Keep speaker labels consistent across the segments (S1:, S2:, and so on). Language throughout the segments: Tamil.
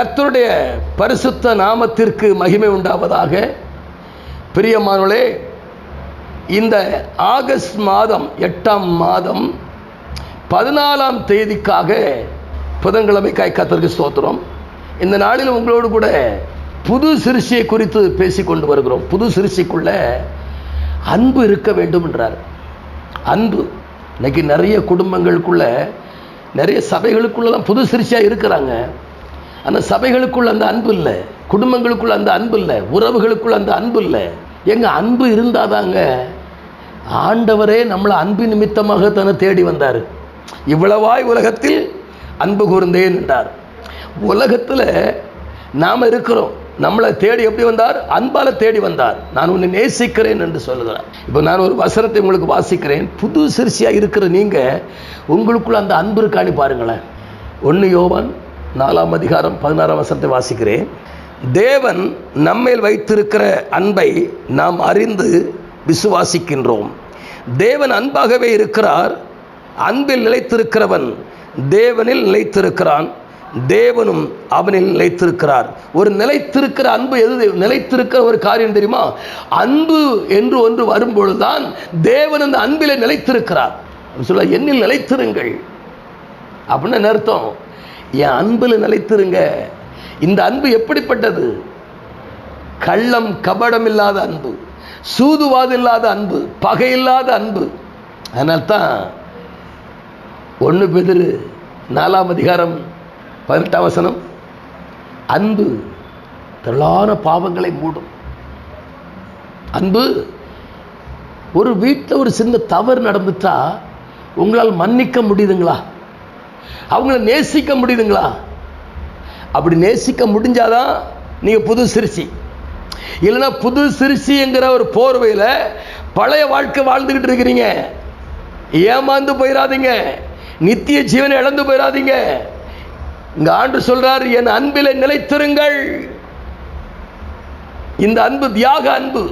S1: கர்த்தருடைய பரிசுத்த நாமத்திற்கு மகிமை உண்டாவதாக. பிரியமானவர்களே இந்த ஆகஸ்ட் மாதம் எட்டாம் மாதம் பதினாலாம் தேதிக்காக புதன்கிழமை கத்தருக்கு ஸ்தோத்திரம். இந்த நாளில் உங்களோடு கூட புது சிறுசியை குறித்து பேசி கொண்டு வருகிறோம். புது சிறுசிக்குள்ள அன்பு இருக்க வேண்டும் என்றார். அன்பு. இன்னைக்கு நிறைய குடும்பங்களுக்குள்ள நிறைய சபைகளுக்குள்ளெல்லாம் புது சிறுசியாக இருக்கிறாங்க. அந்த சபைகளுக்குள்ள அந்த அன்பு இல்லை குடும்பங்களுக்குள்ள அந்த அன்பு இல்லை உறவுகளுக்குள்ள அந்த அன்பு இல்லை. எங்க அன்பு இருந்தாதாங்க ஆண்டவரே நம்மளை அன்பு நிமித்தமாக தன்னை தேடி வந்தார். இவ்வளவாய் உலகத்தில் அன்பு கூர்ந்தேன் என்றார். உலகத்தில் நாம் இருக்கிறோம். நம்மளை தேடி எப்படி வந்தார்? அன்பால தேடி வந்தார். நான் உன்னை நேசிக்கிறேன் என்று சொல்லுகிறார். இப்போ நான் ஒரு வசனத்தை உங்களுக்கு வாசிக்கிறேன். புது சிறுசியாக இருக்கிற நீங்கள் உங்களுக்குள்ள அந்த அன்பு இருக்கான்னு பாருங்களேன். ஒன்று யோவான் நாலாம் அதிகாரம் பதினாறாம் வசனத்தை வாசிக்கிறேன். தேவன் நம்மேல் வைத்திருக்கிற அன்பை நாம் அறிந்து விசுவாசிக்கின்றோம். தேவன் அன்பாகவே இருக்கிறார். அன்பில் நிலைத்திருக்கிறவன் தேவனில் நிலைத்திருக்கிறான். தேவனும் அவனில் நிலைத்திருக்கிறார். ஒரு நிலைத்திருக்கிற அன்பு எது? நிலைத்திருக்கிற ஒரு காரியம் தெரியுமா? அன்பு என்று ஒன்று வரும்பொழுதுதான் தேவன் அந்த அன்பில் நிலைத்திருக்கிறார். சொல்ல என்னில் நிலைத்திருங்கள். அப்படின்னு என்ன அர்த்தம். என் அன்பில் நிலைத்திருங்க. இந்த அன்பு எப்படிப்பட்டது? கள்ளம் கபடம் இல்லாத அன்பு சூதுவாது இல்லாத அன்பு பகை இல்லாத அன்பு. அதனால்தான் ஒன்று பெதிரு நாலாம் அதிகாரம் பதினெட்டாம் வசனம் அன்பு திரளான பாவங்களை மூடும். அன்பு ஒரு வீட்டில் ஒரு சின்ன தவறு நடந்துட்டா உங்களால் மன்னிக்க முடியுதுங்களா? அவங்கள நேசிக்க முடியுதுங்களா? அப்படி நேசிக்க முடிஞ்சாதான் நீங்கள் புது சிறுசி. இல்லைன்னா புது சிறுசிங்கிற ஒரு போர்வையில் பழைய வாழ்க்கை வாழ்ந்துக்கிட்டு இருக்கிறீங்க. ஏமாந்து போயிடாதீங்க நித்திய ஜீவனை இழந்து போயிடாதீங்க இங்கே ஆண்டு சொல்றார் என் அன்பில் நிலைத்திருங்கள். இந்த அன்பு தியாக அன்பு.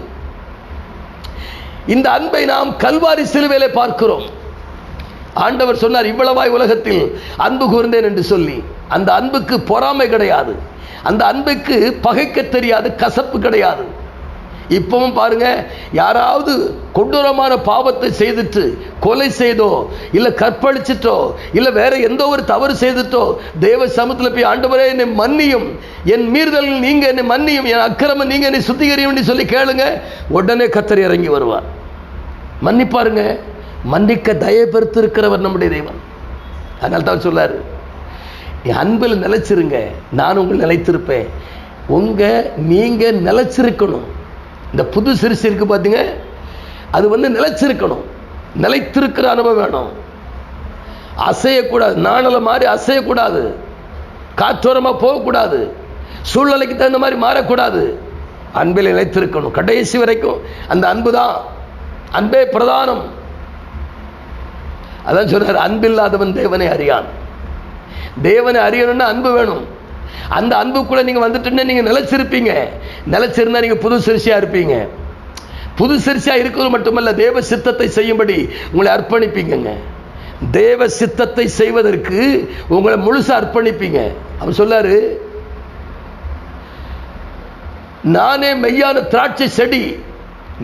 S1: இந்த அன்பை நாம் கல்வாரி சிலுவையில் பார்க்கிறோம். ஆண்டவர் சொன்னார் இவ்வளவாய் உலகத்தில் அன்பு கூர்ந்தேன் என்று சொல்லி. அந்த அன்புக்கு பொறாமை கிடையாது. அந்த அன்புக்கு பகைக்க தெரியாது கசப்பு கிடையாது. இப்பவும் பாருங்க யாராவது கொடூரமான பாவத்தை செய்துட்டு கொலை செய்தோ இல்லை கற்பழிச்சிட்டோ இல்லை வேற எந்த ஒரு தவறு செய்துட்டோ தேவ சமத்தில் போய் ஆண்டவரே என்னை மன்னியும். என் மீறுதல் நீங்க என்னை மன்னியும். என் அக்கிரமம் நீங்க என்னை சுத்திகரியும் சொல்லி கேளுங்க உடனே கத்தர் இறங்கி வருவார். மன்னிப்பாருங்க. மன்னிக்க தயபெருத்து இருக்கிறவர் நம்முடைய தெய்வன் அதனால தான் சொல்லார் என் அன்பில் நிலைச்சிருங்க நான் உங்களை நிலைத்திருப்பேன். உங்கள் நீங்கள் நிலைச்சிருக்கணும். இந்த புது சிறுசு இருக்குது பார்த்தீங்க அது வந்து நிலைச்சிருக்கணும். நிலைத்திருக்கிற அனுபவம் வேணும். அசையக்கூடாது நாணலை மாதிரி அசையக்கூடாது. காற்றோரமாக போகக்கூடாது. சூழ்நிலைக்கு தகுந்த மாதிரி மாறக்கூடாது. அன்பில் நிலைத்திருக்கணும். கடைசி வரைக்கும் அந்த அன்பு தான் அன்பே பிரதானம். அதான் சொல்றார் அன்பில்லாதவன் தேவனை அறியான். தேவனை அறியணும்னா அன்பு வேணும். அந்த அன்புக்குள்ள நீங்க வந்துட்டுன்னா நீங்க நிலைச்சிருப்பீங்க நிலைச்சிருந்தா நீங்க புது சிறுசியா இருப்பீங்க. புது சிறுசியா இருக்கிறது மட்டுமல்ல தேவ சித்தத்தை செய்யும்படி உங்களை அர்ப்பணிப்பீங்கங்க. தேவ சித்தத்தை செய்வதற்கு உங்களை முழுசா அர்ப்பணிப்பீங்க. அவர் சொல்லாரு நானே மெய்யான திராட்சை செடி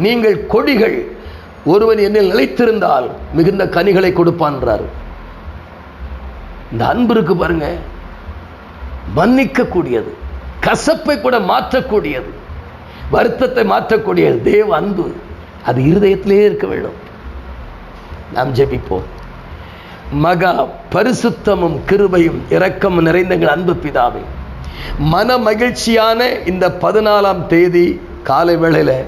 S1: நீங்கள் கொடிகள் ஒருவன் என்னில் நிலைத்திருந்தால் மிகுந்த கனிகளை கொடுப்பான்றார் இந்த அன்பு இருக்கு பாருங்க. மன்னிக்கக்கூடியது. கசப்பை கூட மாற்றக்கூடியது. வருத்தத்தை மாற்றக்கூடியது தேவ அன்பு. அது இருதயத்திலே இருக்க வேண்டும். நாம் ஜெபிப்போம். மகா பரிசுத்தமும் கிருபையும் இரக்கமும் நிறைந்த எங்கள் அன்பு பிதாவே. மன மகிழ்ச்சியான இந்த பதினாலாம் தேதி காலை வேளையில்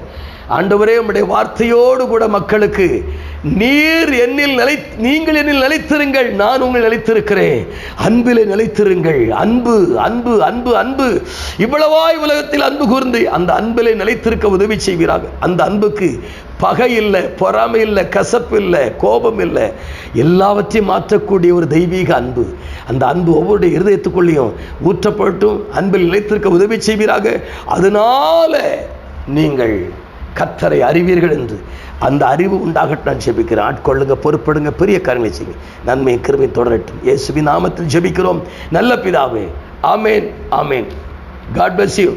S1: ஆண்டவரே உம்முடைய வார்த்தையோடு கூட மக்களுக்கு நீர் என்னில் நிலை நீங்கள் என்னில் நிலைத்திருங்கள் நான் உங்கள் நிலைத்திருக்கிறேன். அன்பிலே நிலைத்திருங்கள். அன்பு அன்பு அன்பு அன்பு. இவ்வளவாய் உலகத்தில் அன்பு கூர்ந்து அந்த அன்பிலே நிலைத்திருக்க உதவி செய்வீராக. அந்த அன்புக்கு பகை இல்லை பொறாமை இல்லை கசப்பு இல்லை கோபம் இல்லை. எல்லாவற்றையும் மாற்றக்கூடிய ஒரு தெய்வீக அன்பு. அந்த அன்பு ஒவ்வொரு இருதயத்துக்குள்ளேயும் ஊற்றப்பட்டும் அன்பில் நிலைத்திருக்க உதவி செய்வீராக. அதனால நீங்கள் கத்தரை அறிவீர்கள் என்று. அந்த அறிவு உண்டாகட்டும் நான் ஜெபிக்கிறேன். ஆட்கொள்ளுங்க பொறுப்படுங்க பெரிய கருணை செய்யுங்க. நன்மை கிருமை தொடரட்டும். இயேசுவி நாமத்தில் ஜெபிக்கிறோம். நல்ல பிதாவே. ஆமேன் ஆமேன். God bless you